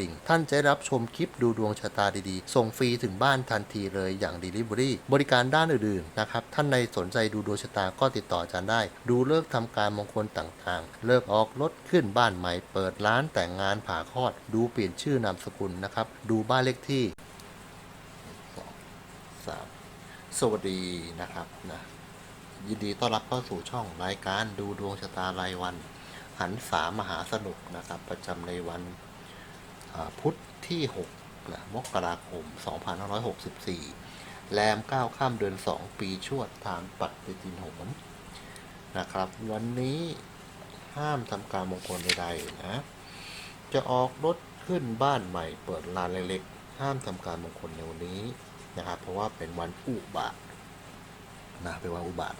ิ่งท่านจะรับชมคลิปดูดวงชะตาดีๆ ส่งฟรีถึงบ้านทันทีเลยอย่าง Delivery บริการด้านอื่นๆนะครับท่านในสนใจดูดวงชะตาก็ติดต่ออาจารย์ได้ ดูเลิกษ์ทำการมงคลต่างๆ เลิกออกรถขึ้นบ้านใหม่ เปิดร้านแต่งงานผ่าคลอด ดูเปลี่ยนชื่อนามสกุลนะครับดูบ้านเลขที่สองสามสวัสดีนะครับนะยินดีต้อนรับเข้าสู่ช่องรายการดูดวงชะตารายวัน หันษามหาสนุกนะครับ ประจำในวัน พุทธที่6นะมกราคม 2564 แรม 9 ข้ามเดือน 2 ปีชวดทางปัดปฏิทินโหนนะครับ วันนี้ห้ามทำการมงคลใดๆนะ จะออกรถขึ้นบ้านใหม่เปิดร้านเล็กๆ ห้ามทำการมงคลในวันนี้นะครับ เพราะว่าเป็นวันอุบาทนะเป็นวันอุบาท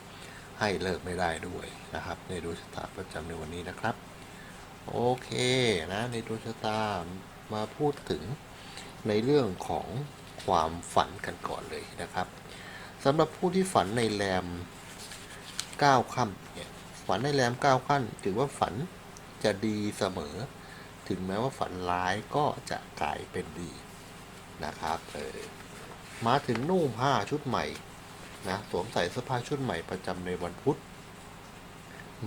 ให้เลิกไม่ได้ด้วยนะครับ ในดวงชะตาประจำในวันนี้นะครับ โอเคนะในดวงชะตา มาพูดถึงในเรื่องของความฝันกันก่อนเลยนะครับสำหรับผู้ที่ฝันในแรม9ค่ำเนี่ยฝันในแรม9ค่ำถือว่าฝันจะดีเสมอ ถึงแม้ว่าฝันร้ายก็จะกลายเป็นดีนะครับเออมาถึงนุ่งผ้าชุดใหม่นะสวมใส่เสื้อผ้าชุดใหม่ประจำในวันพุธ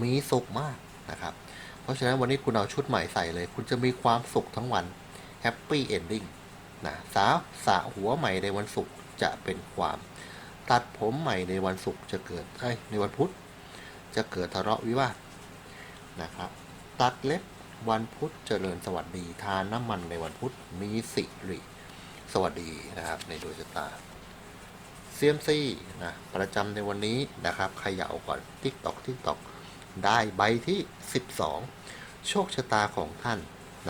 มีสุขมากนะครับ เพราะฉะนั้นวันนี้คุณเอาชุดใหม่ใส่เลย คุณจะมีความสุขทั้งวัน แฮปปี้เอนดิ้งนะสาวสระหัวใหม่ในวันศุกร์จะเป็นความ ตัดผมใหม่ในวันศุกร์จะเกิดเอ้ยในวันพุธจะเกิดทะเลาะวิวาทนะครับ ตัดเล็บวันพุธเจริญสวัสดีทานน้ำมันในวันพุธมีสิริสวัสดีนะครับในดวงชะตาเซียมซี่นะประจำในวันนี้นะครับเขย่าก่อนติ๊กตอกติ๊กตอกได้ใบที่ 12 โชคชะตาของท่าน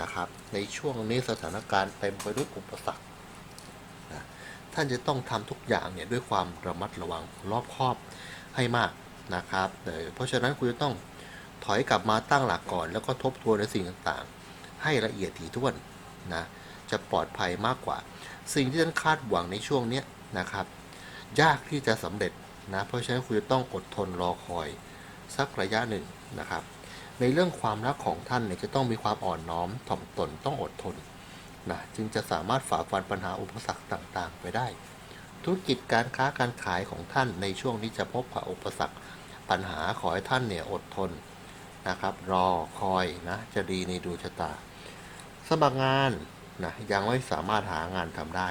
นะครับ ในช่วงนี้สถานการณ์เต็มไปด้วยอุปสรรคนะท่านจะต้องทำทุกอย่างเนี่ยด้วยความระมัดระวังรอบคอบให้มากนะครับเพราะฉะนั้นคุณจะต้องถอยกลับมาตั้งหลักก่อน แล้วก็ทบทวนในสิ่งต่างๆ ให้ละเอียดถี่ถ้วนนะจะปลอดภัยมากกว่า สิ่งที่ท่านคาดหวังในช่วงนี้นะครับ ยากที่จะสำเร็จนะเพราะฉะนั้นคุณจะต้องอดทนรอคอยสักระยะหนึ่งนะครับ ในเรื่องความรักของท่านเนี่ยจะต้องมีความอ่อนน้อมถ่อมตนต้องอดทนนะจึงจะสามารถฝ่าฟันปัญหาอุปสรรคต่างๆ ไปได้ ธุรกิจการค้าการขายของท่านในช่วงนี้จะพบกับอุปสรรค ปัญหาขอให้ท่านเนี่ยอดทนนะครับ รอคอยนะจะดีในดวงชะตา สมัครงานนะยังไม่สามารถหางานทำได้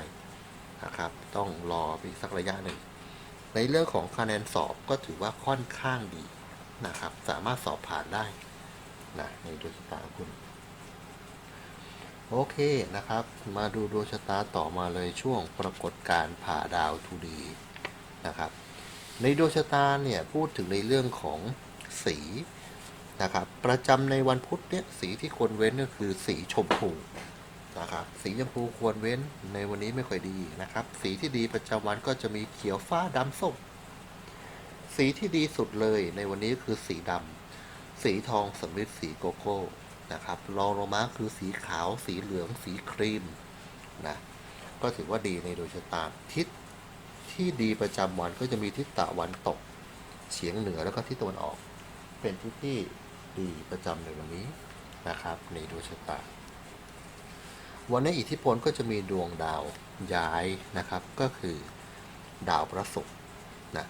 นะครับ ต้องรออีกสักระยะหนึ่ง ในเรื่องของคะแนนสอบก็ถือว่าค่อนข้างดีนะครับ สามารถสอบผ่านได้ นะในดวงชะตาคุณ โอเคนะครับ มาดูดวงชะตาต่อมาเลยช่วงปรากฏการผ่าดาวทูดีนะครับ ในดวงชะตาเนี่ยพูดถึงในเรื่องของสีนะครับ ประจำในวันพุธเนี่ยสีที่ควรเว้นก็คือสีชมพูนะครับสีชมพูควรเว้นในวันนี้ไม่ค่อยดีนะครับ สีที่ดีประจำวันก็จะมีเขียวฟ้าดำส้มสีที่ดีสุดเลยในวันนี้คือสีดำ สีทองสำริดสีโกโก้นะครับรองลงมาคือสีขาว สีเหลือง สีครีมนะก็ถือว่าดีในโดยชะตาทิศที่ดีประจำวันก็จะมีทิศตะวันตกเฉียงเหนือแล้วก็ทิศตะวันออก เป็นทิศที่ดีประจำในวันนี้นะครับ ในดวงชะตา วันนี้อิทธิพลก็จะมีดวงดาวย้ายนะครับ ก็คือดาวพระศุกร์นะ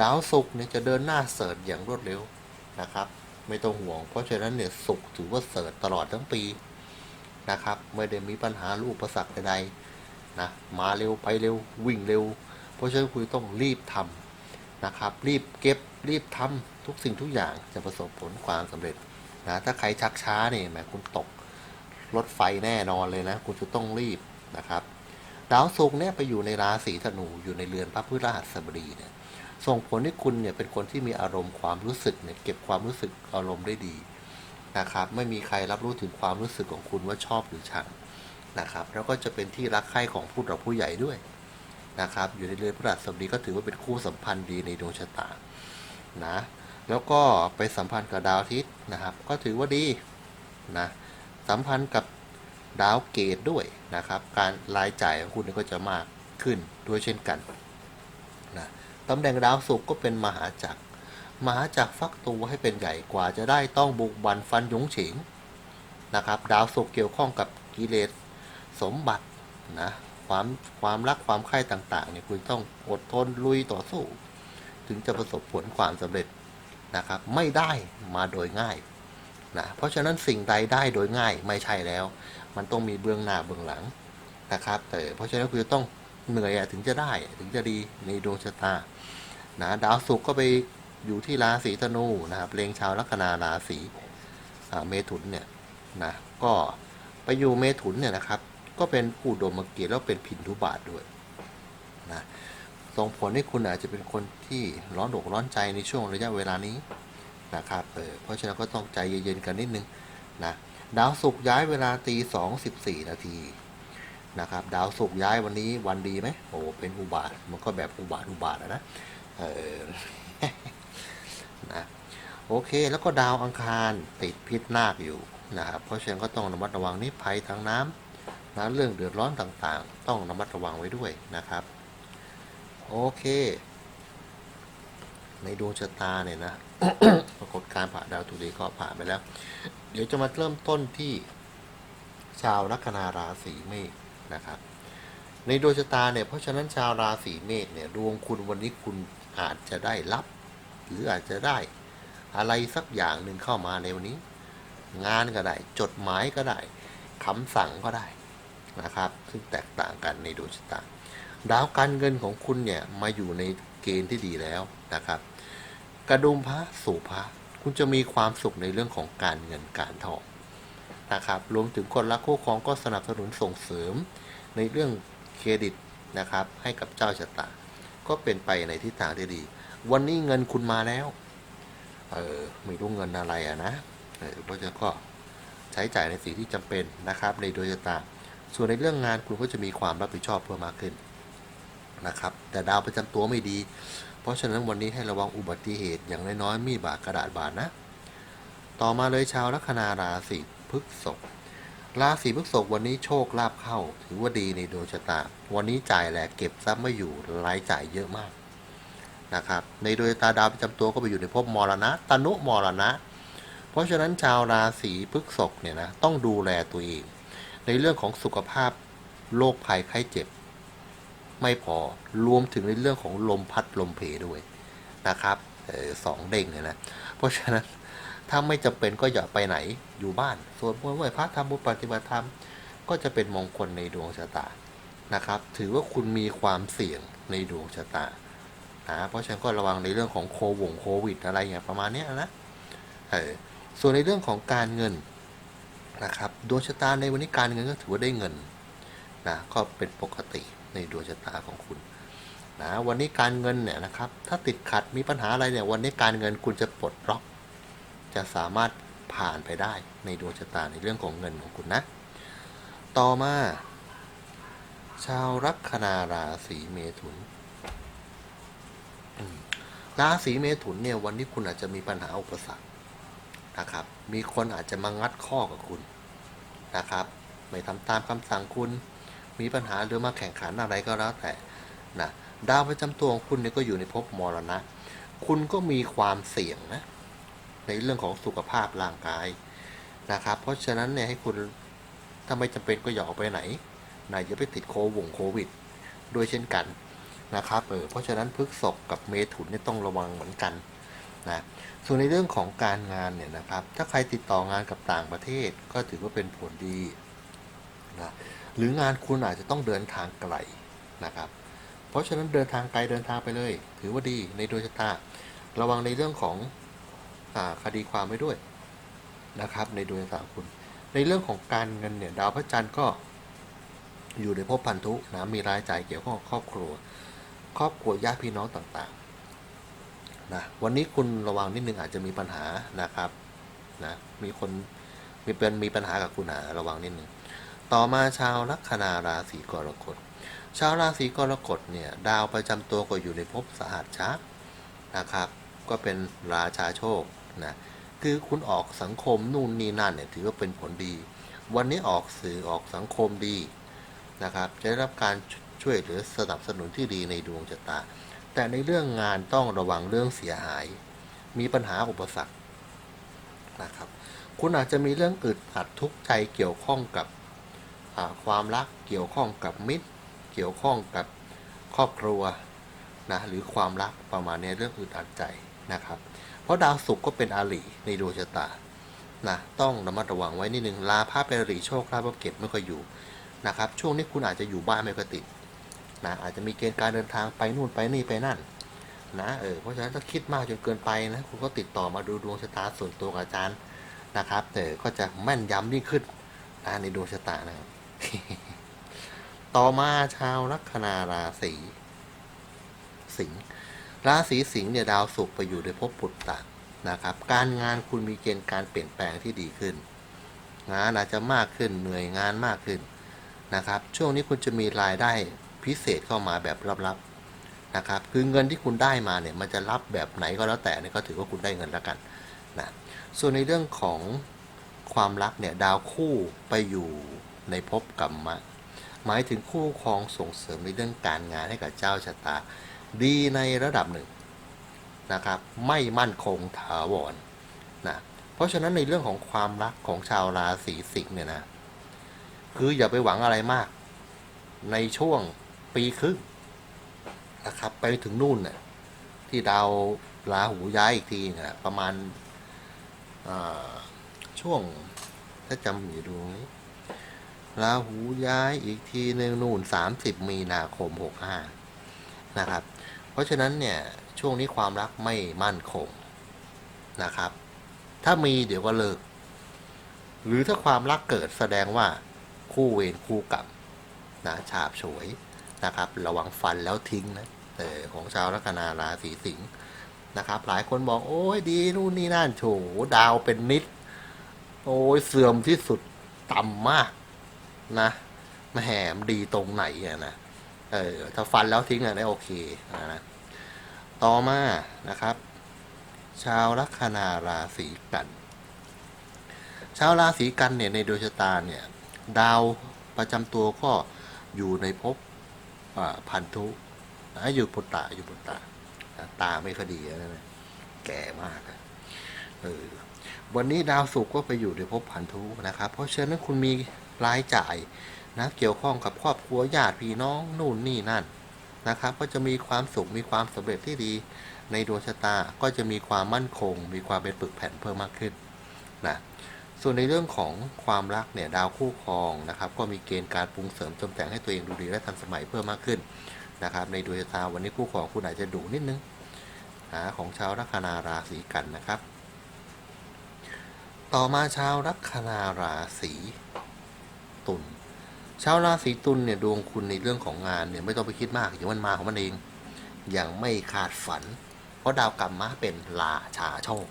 ดาวศุกร์เนี่ยจะเดินหน้าเสริฐอย่างรวดเร็วนะครับ ไม่ต้องห่วง เพราะฉะนั้นเนี่ยศุกถือว่าเสริฐตลอดทั้งปีนะครับ ไม่ได้มีปัญหาลูกอุปสรรคใดๆนะมาเร็วไปเร็ววิ่งเร็ว เพราะฉะนั้นคุณต้องรีบทำนะครับ รีบเก็บรีบทำทุกสิ่งทุกอย่างจะประสบผลความสำเร็จนะถ้าใครชักช้าเนี่ยแหมคุณตกรถไฟแน่นอนเลยนะ คุณจะต้องรีบนะครับ ดาวศุกร์เนี่ยไปอยู่ในราศีธนูอยู่ในเรือนพระพฤหัสบดีเนี่ย ส่งผลให้คุณเนี่ยเป็นคนที่มีอารมณ์ความรู้สึกเนี่ยเก็บความรู้สึกอารมณ์ได้ดีนะครับ ไม่มีใครรับรู้ถึงความรู้สึกของคุณว่าชอบหรือชังนะครับ แล้วก็จะเป็นที่รักใคร่ของผู้หลักผู้ใหญ่ด้วยนะครับ อยู่ในเรือนพฤหัสบดีก็ถือว่าเป็นคู่สัมพันธ์ดีในดวงชะตานะแล้วก็ไปสัมพันธ์กับดาวอาทิตย์นะครับ ก็ถือว่าดีนะสัมพันธ์กับดาวเกตด้วยนะครับ การรายจ่ายของคุณก็จะมากขึ้นด้วยเช่นกัน ตำแหน่งดาวศุกร์ก็เป็นมหาจักร มหาจักรฟักตัวให้เป็นใหญ่กว่าจะได้ต้องบุกบันฟันยงเฉิงนะครับ ดาวศุกร์เกี่ยวข้องกับกิเลสสมบัตินะความความรักความใคร่ต่างๆเนี่ยคุณต้องอดทนลุยต่อสู้ ถึงจะประสบผลความสำเร็จนะครับ ไม่ได้มาโดยง่ายนะเพราะฉะนั้นสิ่งใดได้โดยง่ายไม่ใช่แล้ว มันต้องมีเบื้องหน้าเบื้องหลังนะครับแต่เพราะฉะนั้นคุณจะต้อง เหนื่อยอะถึงจะได้ถึงจะดีในดวงชะตานะดาวศุกร์ก็ไปอยู่ที่ราศีธนูนะครับเลงชาวลัคนาราศีเมถุนเนี่ยนะก็ไปอยู่เมถุนเนี่ยนะครับ ก็เป็นผู้โดมเกียรติแล้วเป็นพินทุบาทด้วยนะส่งผลให้คุณอาจจะเป็นคนที่ร้อนอกร้อนใจในช่วงระยะเวลานี้นะครับเออเพราะฉะนั้นก็ต้องใจเย็นๆกันนิดนึงนะดาวศุกร์ย้ายเวลาตีสองสิบสี่นาที นะครับ ดาวศุกร์ย้ายวันนี้วันดีไหมโอ้เป็นอุบาทมันก็แบบอุบาทอุบาทนะเออนะโอเคแล้วก็ดาวอังคารติดพิษนาคอยู่นะครับ เพราะฉะนั้นก็ต้องระมัดระวังนิภัยทางน้ำนะเรื่องเดือดร้อนต่างๆ ต้องระมัดระวังไว้ด้วยนะครับ โอเค ในดวงชะตาเนี่ยนะปรากฏการผ่าดาวตุลีก็ผ่านไปแล้ว เดี๋ยวจะมาเริ่มต้นที่ชาวลัคนาราศีเมษ นะครับ ในดวงชะตาเนี่ยเพราะฉะนั้นชาวราศีเมษเนี่ยดวงคุณวันนี้คุณอาจจะได้รับ หรืออาจจะได้อะไรสักอย่างหนึ่งเข้ามาในวันนี้ งานก็ได้ จดหมายก็ได้คำสั่งก็ได้นะครับ ซึ่งแตกต่างกันในดวงชะตาดาวการเงินของคุณเนี่ยมาอยู่ในเกณฑ์ที่ดีแล้วนะครับ กระดุมพระสู่พระคุณจะมีความสุขในเรื่องของการเงินการทองนะครับ รวมถึงคนรักคู่ครองก็สนับสนุนส่งเสริม ในเรื่องเครดิตนะครับให้กับเจ้าชะตา ก็เป็นไปในทิศทางที่ดี วันนี้เงินคุณมาแล้วเออไม่รู้เงินอะไรอะนะเออเพราะฉะนั้นก็ใช้จ่ายในสิ่งที่จำเป็นนะครับ ในโดยชะตา ส่วนในเรื่องงานคุณก็จะมีความรับผิดชอบเพิ่มมากขึ้นนะครับ แต่ดาวประจำตัวไม่ดี เพราะฉะนั้นวันนี้ให้ระวังอุบัติเหตุอย่างน้อยๆมีบาดกระดาษบาดนะ ต่อมาเลยชาวลัคนาราศีพฤษภ ราศีพฤษภวันนี้โชคลาภเข้า ถือว่าดีในดวงชะตา วันนี้จ่ายแหลกเก็บทรัพย์ไม่อยู่รายจ่ายเยอะมากนะครับ ในโดยตาดาวประจำตัวก็ไปอยู่ในภพมรณะตนุมรณะ เพราะฉะนั้นชาวราศีพฤษภเนี่ยนะต้องดูแลตัวเอง ในเรื่องของสุขภาพโรคภัยไข้เจ็บ ไม่พอรวมถึงในเรื่องของลมพัดลมเพด้วยนะครับออสองเด้งเนี่ยนะ เพราะฉะนั้น ถ้าไม่จำเป็นก็อย่าไปไหนอยู่บ้านส่วนมนต์ไหว้พระทำบุญปฏิบัติธรรม ก็จะเป็นมงคลในดวงชะตานะครับ ถือว่าคุณมีความเสี่ยงในดวงชะตานะเพราะฉะนั้นก็ระวังในเรื่องของโควงโควิดอะไรอย่างประมาณนี้นะเออส่วนในเรื่องของการเงินนะครับดวงชะตาในวันนี้การเงินก็ถือว่าได้เงินนะก็เป็นปกติในดวงชะตาของคุณนะวันนี้การเงินเนี่ยนะครับถ้าติดขัดมีปัญหาอะไรเนี่ยวันนี้การเงินคุณจะปลดล็อก จะสามารถผ่านไปได้ในดวงชะตาในเรื่องของเงินของคุณนะ ต่อมา ชาวลัคนาราศีเมถุนราศีเมถุนเนี่ยวันนี้คุณอาจจะมีปัญหาอุปสรรคนะครับ มีคนอาจจะมางัดข้อกับคุณนะครับ ไม่ทำตามคำสั่งคุณ มีปัญหาหรือมาแข่งขันอะไรก็แล้วแต่นะดาวประจำตัวของคุณเนี่ยก็อยู่ในภพมรณะ คุณก็มีความเสี่ยงนะ ในเรื่องของสุขภาพร่างกายนะครับ เพราะฉะนั้นเนี่ยให้คุณถ้าไม่จำเป็นก็อย่าออกไปไหนนะอย่าไปติดโควงโควิดด้วยเช่นกันนะครับเออเพราะฉะนั้นพฤกษกกับเมถุนเนี่ยต้องระวังเหมือนกันนะส่วนในเรื่องของการงานเนี่ยนะครับ ถ้าใครติดต่องานกับต่างประเทศก็ถือว่าเป็นผลดีนะหรืองานคุณอาจจะต้องเดินทางไกลนะครับ เพราะฉะนั้นเดินทางไกลเดินทางไปเลย ถือว่าดีในดวงชะตาระวังในเรื่องของ อาคดีความไว้ด้วยนะครับในดวงชะตาคุณ ในเรื่องของการเงินเนี่ยดาวพระจันทร์ก็อยู่ในภพพันธุนะมีรายจ่ายเกี่ยวข้องกับครอบครัว ครอบครัวญาติพี่น้องต่างๆนะวันนี้คุณระวังนิดนึงอาจจะมีปัญหานะครับนะมีคนมีเป็นมีปัญหากับคุณหาระวังนิดนึงต่อมาชาวลัคนาราศีกรกฎชาวราศีกรกฎเนี่ยดาวประจำตัวก็อยู่ในภพสหัสชะนะครับ ก็เป็นราชาโชค นะคือคุณออกสังคมนู่นนี่นั่นเนี่ยถือว่าเป็นผลดี วันนี้ออกสื่อออกสังคมดีนะครับ จะได้รับการช่วยเหลือสนับสนุนที่ดีในดวงชะตา แต่ในเรื่องงานต้องระวังเรื่องเสียหาย มีปัญหาอุปสรรคนะครับ คุณอาจจะมีเรื่องอึดอัดทุกข์ใจเกี่ยวข้องกับความรักเกี่ยวข้องกับมิตร เกี่ยวข้องกับครอบครัวนะหรือความรักประมาณนี้เรื่องอึดอัดใจนะครับ เพราะดาวศุกร์ก็เป็นอาลีในดวงชะตานะต้องระมัดระวังไว้นิดนึงลาภาพเป็นอาลีโชคลาภเก็บไม่ค่อยอยู่นะครับช่วงนี้คุณอาจจะอยู่บ้านไม่ค่อยติดนะอาจจะมีเกณฑ์การเดินทางไปนู่นไปนี่ไปนั่นนะเออเพราะฉะนั้นถ้าคิดมากจนเกินไปนะคุณก็ติดต่อมาดูดวงชะตาส่วนตัวกับอาจารย์นะครับแต่ก็จะแม่นยำยิ่งขึ้นนะในดวงชะตานะครับต่อมาชาวลัคนาราศีสิงห์ ราศีสิงห์เนี่ยดาวศุกร์ไปอยู่ในภพปุตตะนะครับ การงานคุณมีเกณฑ์การเปลี่ยนแปลงที่ดีขึ้นงานอาจจะมากขึ้นเหนื่อยงานมากขึ้นนะครับ ช่วงนี้คุณจะมีรายได้พิเศษเข้ามาแบบลับๆนะครับ คือเงินที่คุณได้มาเนี่ยมันจะรับแบบไหนก็แล้วแต่เนี่ยก็ถือว่าคุณได้เงินแล้วกันนะส่วนในเรื่องของความรักเนี่ยดาวคู่ไปอยู่ในภพกรรมะหมายถึงคู่ครองส่งเสริมในเรื่องการงานให้กับเจ้าชะตา ดีในระดับหนึ่งนะครับ ไม่มั่นคงถาวรนะเพราะฉะนั้นในเรื่องของความรักของชาวราศีสิงห์เนี่ยนะ คืออย่าไปหวังอะไรมาก ในช่วงปีครึ่งนะครับ ไปถึงนู่นน่ะที่ดาวราหูย้ายอีกทีนะประมาณช่วงถ้าจำอยู่ดูราหูย้ายอีกทีหนึ่งนู่น30มีนาคม65นะครับ เพราะฉะนั้นเนี่ยช่วงนี้ความรักไม่มั่นคงนะครับ ถ้ามีเดี๋ยวก็เลิก หรือถ้าความรักเกิดแสดงว่าคู่เวรคู่กรรมนะฉาบฉวยนะครับ ระวังฟันแล้วทิ้งนะเออของชาวลัคนาราศีสิงห์นะครับ หลายคนบอกโอ้ยดีนู่นนี่นั่นโฉดาวเป็นนิด โอ้ยเสื่อมที่สุดต่ำมากนะแหมดีตรงไหนอะนะ เออถ้าฟันแล้วทิ้งอะได้โอเคนะต่อมานะครับ ชาวลัคนาราศีกันชาวราศีกันเนี่ยในดวงชะตาเนี่ย ดาวประจำตัวก็อยู่ในภพพันธุนะอยู่ปุตตะอยู่ปุตตะนะตาไม่คดีแล้วนะแก่มากอะเออวันนี้ดาวศุกร์ก็ไปอยู่ในภพพันธุนะครับ เพราะฉะนั้นคุณมีรายจ่าย นะเกี่ยวข้องกับครอบครัวญาติพี่น้องนู่นนี่นั่นนะครับ ก็จะมีความสุขมีความสำเร็จที่ดี ในดวงชะตาก็จะมีความมั่นคง มีความเป็นปึกแผ่นเพิ่มมากขึ้นนะส่วนในเรื่องของความรักเนี่ยดาวคู่ครองนะครับ ก็มีเกณฑ์การปรุงเสริมจมแต่งให้ตัวเองดูดีและทันสมัยเพิ่มมากขึ้นนะครับในดวงชะตาวันนี้คู่ครองคุณอาจจะดุนิดนึงนะของชาวลัคนาราศีกันนะครับ ต่อมาชาวลัคนาราศีตุล ชาวราศีตุลเนี่ยดวงคุณในเรื่องของงานเนี่ยไม่ต้องไปคิดมากอย่างมันมาของมันเอง อย่างไม่คาดฝัน เพราะดาวกรรมะเป็นราชาโชค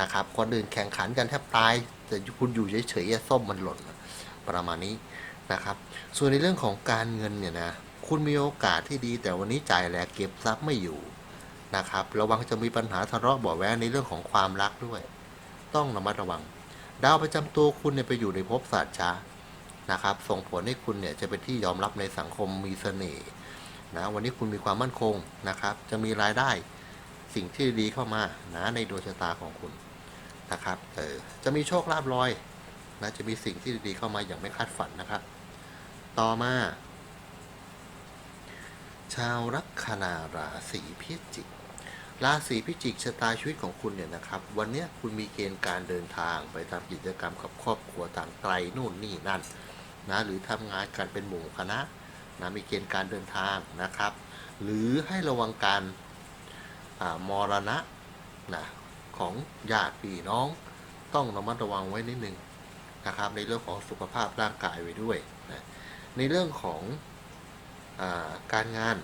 นะครับคนอื่นแข่งขันกันแทบตายแต่คุณอยู่เฉยๆส้มมันหล่นประมาณนี้นะครับ ส่วนในเรื่องของการเงินเนี่ยนะคุณมีโอกาสที่ดี แต่วันนี้จ่ายแหลกเก็บทรัพย์ไม่อยู่นะครับระวังจะมีปัญหาทะเลาะเบาะแว้งในเรื่องของความรักด้วย ต้องระมัดระวัง ดาวประจำตัวคุณเนี่ยไปอยู่ในภพศาสตร์ช้า นะครับ ส่งผลให้คุณเนี่ยจะเป็นที่ยอมรับในสังคมมีเสน่ห์นะวันนี้คุณมีความมั่นคงนะครับ จะมีรายได้สิ่งที่ดีเข้ามานะในดวงชะตาของคุณนะครับเออจะมีโชคลาภลอยนะจะมีสิ่งที่ดีเข้ามาอย่างไม่คาดฝันนะครับ ต่อมา ชาวลัคนาราศีพิจิกราศีพิจิกชะตาชีวิตของคุณเนี่ยนะครับ วันนี้คุณมีเกณฑ์การเดินทางไปทำกิจกรรมกับครอบครัวต่างไกลนู่นนี่นั่น นะหรือทำงานกันเป็นหมู่คณะนะมีเกณฑ์การเดินทางนะครับ หรือให้ระวังการมรณะนะของญาติพี่น้อง ต้องระมัดระวังไว้นิดนึงนะครับ ในเรื่องของสุขภาพร่างกายไว้ด้วยนะในเรื่องของอาการงาน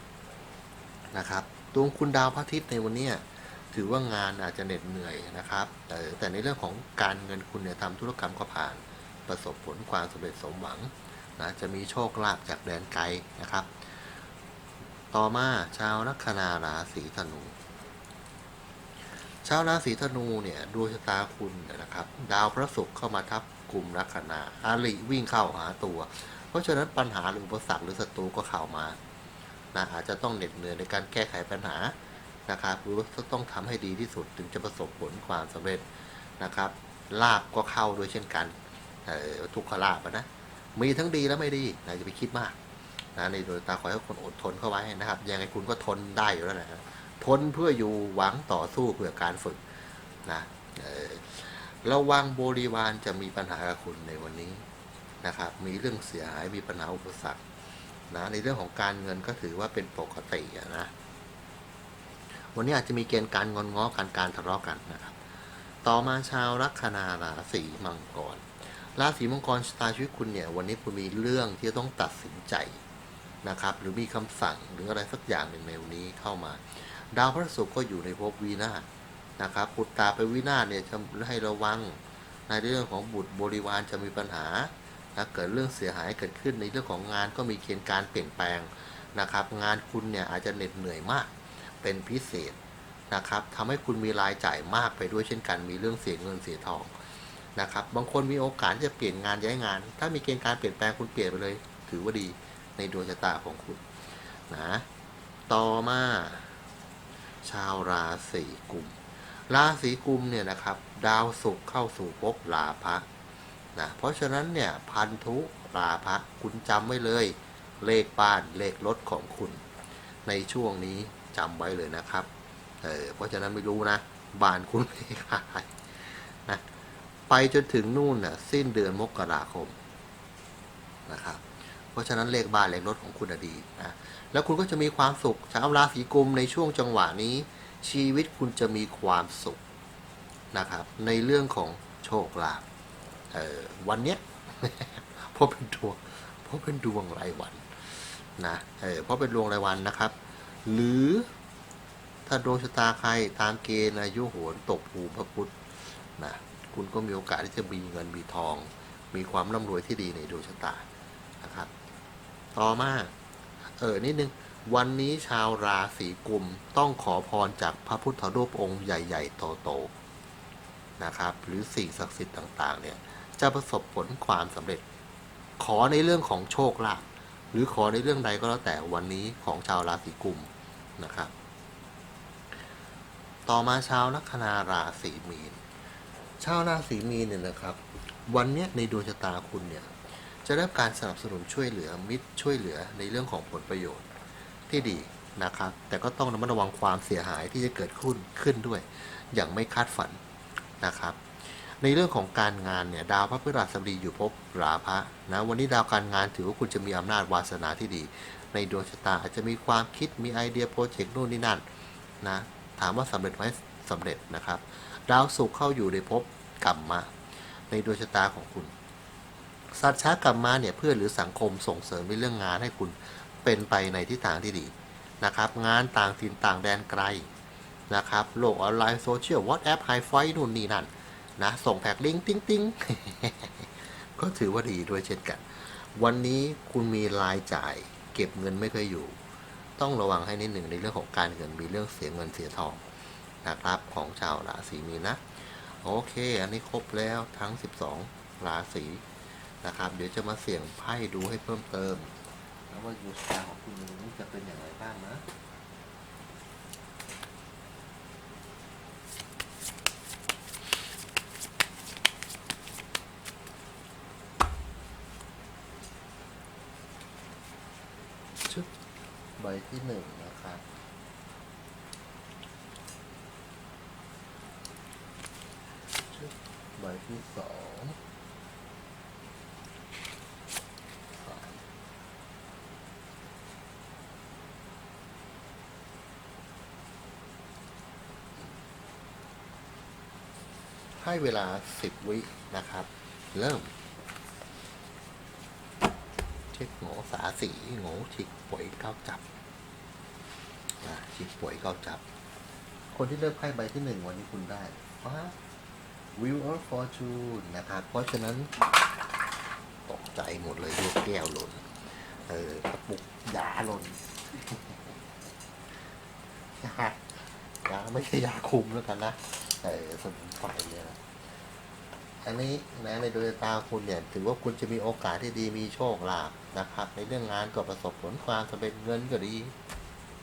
นะครับดวงคุณดาวพระอาทิตย์ในวันนี้ถือว่างานอาจจะเหน็ดเหนื่อยนะครับแต่ในเรื่องของการเงินคุณเนี่ยทำธุรกรรมก็ผ่าน ประสบผลความสำเร็จสมหวังนะจะมีโชคลาภจากแดนไกลนะครับ ต่อมาชาวลัคนาราศีธนู ชาวราศีธนูเนี่ยดวงชะตาคุณนะครับ ดาวพระศุกร์เข้ามาทับกลุ่มลัคนาอาริวิ่งเข้าหาตัว เพราะฉะนั้นปัญหาหรืออุปสรรคหรือศัตรูก็เข้ามานะอาจจะต้องเหน็ดเหนื่อยในการแก้ไขปัญหานะครับหรือต้องทำให้ดีที่สุดถึงจะประสบผลความสำเร็จนะครับลาบก็เข้าด้วยเช่นกัน ทุกขลาบนะ มีทั้งดีและไม่ดีนะจะไปคิดมากนะในโดยตาขอให้คนอดทนเข้าไว้นะครับ ยังไงคุณก็ทนได้อยู่แล้วนะทนเพื่ออยู่หวังต่อสู้เพื่อการฝึกนะเระวังบริวารจะมีปัญหากับคุณในวันนี้นะครับ มีเรื่องเสียหายมีปัญหาอุปสรรคนะในเรื่องของการเงินก็ถือว่าเป็นปกตินะวันนี้อาจจะมีเกณฑ์การงอนง้อกันการทะเลาะกันนะครับ ต่อมาชาวลัคนาราศีมังกร ราศีมังกรชะตาชีวิตคุณเนี่ย วันนี้คุณมีเรื่องที่จะต้องตัดสินใจนะครับ หรือมีคำสั่งหรืออะไรสักอย่างหนึ่งในวันนี้เข้ามา ดาวพระศุกร์ก็อยู่ในภพวีนาศนะครับปุตตาไปวินาศเนี่ยจะให้ระวังในเรื่องของบุตรบริวารจะมีปัญหานะเกิดเรื่องเสียหายเกิดขึ้นในเรื่องของงานก็มีเกณฑ์การเปลี่ยนแปลงนะครับ งานคุณเนี่ยอาจจะเหน็ดเหนื่อยมาก เป็นพิเศษนะครับทำให้คุณมีรายจ่ายมากไปด้วยเช่นกัน มีเรื่องเสียเงินเสียทอง นะครับ บางคนมีโอกาสที่จะเปลี่ยนงานย้ายงาน ถ้ามีเกณฑ์การเปลี่ยนแปลงคุณเปลี่ยนไปเลย ถือว่าดีในดวงชะตาของคุณนะต่อมา ชาวราศีกุม ราศีกุมเนี่ยนะครับ ดาวศุกร์เข้าสู่ภพลาภะนะเพราะฉะนั้นเนี่ยพันธุลาภะคุณจำไว้เลย เลขบ้านเลขรถของคุณ ในช่วงนี้จำไว้เลยนะครับเออเพราะฉะนั้นไม่รู้นะบ้านคุณเลขอะไร ไปจนถึงนู่นน่ะสิ้นเดือนมกราคมนะครับเพราะฉะนั้นเลขบ้านเลขรถของคุณอดีนะแล้วคุณก็จะมีความสุขชาวราศีกุมในช่วงจังหวะนี้ ชีวิตคุณจะมีความสุขนะครับ ในเรื่องของโชคลาภเออวันเนี้ยเพราะเป็นดวงเพราะเป็นดวงรายวันนะเออเพราะเป็นดวงรายวันนะครับ หรือถ้าดวงชะตาใครตามเกณฑ์อายุโหนตกภูพระพุทธนะ คุณก็มีโอกาสที่จะมีเงินมีทอง มีความร่ำรวยที่ดีในดวงชะตานะครับ ต่อมาเออนิดนึงวันนี้ชาวราศีกุมต้องขอพรจากพระพุทธรูปองค์ใหญ่ๆโตๆนะครับ หรือสิ่งศักดิ์สิทธิ์ต่างๆ เนี่ย จะประสบผลความสำเร็จ ขอในเรื่องของโชคลาภหรือขอในเรื่องใดก็แล้วแต่วันนี้ของชาวราศีกุมนะครับ ต่อมาชาวลัคนาราศีมีน ชาวราศีมีนเนี่ยนะครับ วันเนี้ยในดวงชะตาคุณเนี่ยจะได้การสนับสนุนช่วยเหลือมิตรช่วยเหลือในเรื่องของผลประโยชน์ที่ดีนะครับ แต่ก็ต้องระมัดระวังความเสียหายที่จะเกิดขึ้นขึ้นด้วย อย่างไม่คาดฝันนะครับ ในเรื่องของการงานเนี่ยดาวพระพฤหัสบดีอยู่ภพราพะนะวันนี้ดาวการงานถือว่าคุณจะมีอำนาจวาสนาที่ดี ในดวงชะตาอาจจะมีความคิดมีไอเดียโปรเจกต์นู่นนี่นั่นนะถามว่าสำเร็จไหมสำเร็จนะครับ ดาวศุกร์เข้าอยู่ในภพกรรมะ ในดวงชะตาของคุณสัตว์ช้ากรรมมาเนี่ยเพื่อหรือสังคมส่งเสริมในเรื่องงานให้คุณเป็นไปในทิศทางที่ดีนะครับ งานต่างถิ่นต่างแดนไกลนะครับโลกออนไลน์โซเชียลวอทแอปไฮไฟนู่นนี่นั่นนะส่งแท็กลิงก์ติ้งติ้งก็ถือว่าดีด้วยเช่นกัน วันนี้คุณมีรายจ่ายเก็บเงินไม่เคยอยู่ ต้องระวังให้นิดหนึ่งในเรื่องของการเงินมีเรื่องเสียเงินเสียทอง นะครับของชาวราศีมีนนะโอเค อันนี้ครบแล้วทั้ง 12 ราศีนะครับ เดี๋ยวจะมาเสี่ยงไพ่ดูให้เพิ่มเติม แล้วว่าดวงชะตาของคุณนี้จะเป็นอย่างไรบ้างนะชุดใบที่หนึ่งนะครับ ชุด ใบที่สองสามให้เวลาสิบวินะครับ เริ่ม เช็คโงสาสีโงฉิกป่วยเก้าจับฉิกป่วยเก้าจับ คนที่เลือกไพ่ใบที่หนึ่งวันนี้คุณได้ว้า Wheel of Fortune นะครับ เพราะฉะนั้นตกใจหมดเลยลูกแก้วหล่น เออกระปุกยาหล่นยายาไม่ใช่ยาคุมแล้วกันนะเออสมุนไพรเนี่ยนะอันนี้นะในดวงตาคุณเนี่ยถือว่าคุณจะมีโอกาสที่ดีมีโชคลาภนะครับ ในเรื่องงานก็ประสบผลความสำเร็จเงินก็ดี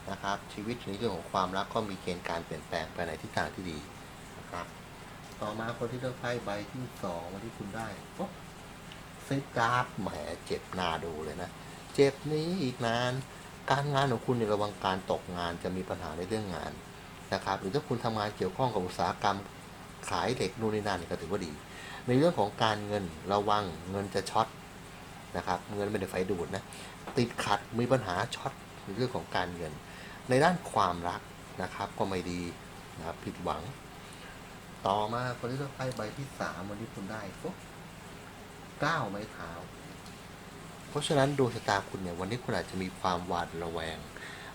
นะครับ ชีวิตในเรื่องของความรักก็มีเกณฑ์การเปลี่ยนแปลงไปในทิศทางที่ดี ต่อมาคนที่เลือกไพ่ใบที่สองวันที่คุณได้ปุ๊บเซตการ์ดแหมเจ็บหน้าดูเลยนะ เจ็บนี้อีกนาน การงานของคุณในระวังการตกงานจะมีปัญหาในเรื่องงานนะครับ หรือถ้าคุณทำงานเกี่ยวข้องกับอุตสาหกรรมขายเหล็กนู่นนี่นั่นก็ถือว่าดี ในเรื่องของการเงินระวังเงินจะช็อตนะครับเงินไม่ได้ไฟดูดนะติดขัดมีปัญหาช็อตในเรื่องของการเงิน ในด้านความรักนะครับก็ไม่ดีนะครับผิดหวัง ต่อมาคนที่เลือกไพ่ใบที่สามวันนี้คุณได้ปุ๊บเก้าไม้เท้า เพราะฉะนั้นดวงชะตาคุณเนี่ยวันนี้คุณอาจจะมีความหวาดระแวง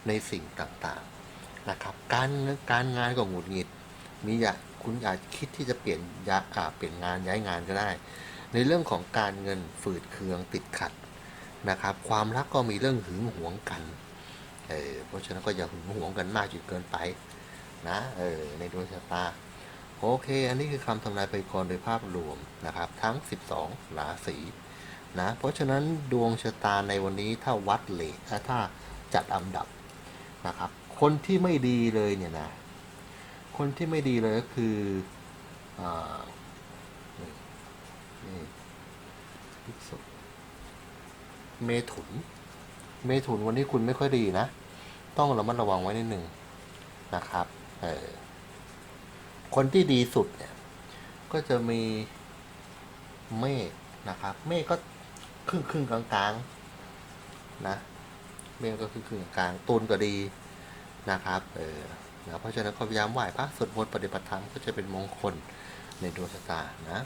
ในสิ่งต่างๆนะครับ การการงานก็หงุดหงิด มีอยากคุณอาจคิดที่จะเปลี่ยนยาอาเปลี่ยนงานย้ายงานก็ได้ ในเรื่องของการเงินฝืดเคืองติดขัดนะครับ ความรักก็มีเรื่องหึงหวงกันเออเพราะฉะนั้นก็อย่าหึงหวงกันมากจนเกินไปนะเออในดวงชะตา โอเค อันนี้คือคำทำนายไพยากรณ์โดยภาพรวมนะครับ ทั้ง 12 ราศีนะ เพราะฉะนั้นดวงชะตาในวันนี้ถ้าวัดเลทถ้าถ้าจัดอันดับนะครับ คนที่ไม่ดีเลยเนี่ยนะ คนที่ไม่ดีเลยก็คืออานี่นี่พฤษภเมถุน เมถุนวันนี้คุณไม่ค่อยดีนะ ต้องระมัดระวังไว้นิดหนึ่งนะครับ เออ คนที่ดีสุดเนี่ย ก็จะมีเมฆนะครับ เมฆก็ครึ่งครึ่งกลางกลางๆนะเมฆก็ครึ่งครึ่งกลางๆตุนก็ดีนะครับ เออนะเพราะฉะนั้นก็พยายามไหว้พระสวดมนต์ปฏิบัติธรรมก็จะเป็นมงคลในดวงชะตานะ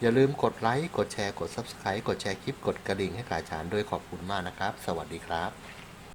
อย่าลืมกดไลค์ กดแชร์ กด Subscribe กดแชร์คลิป กดกระดิ่งให้กับอาจารย์ด้วยขอบคุณมากนะครับ สวัสดีครับ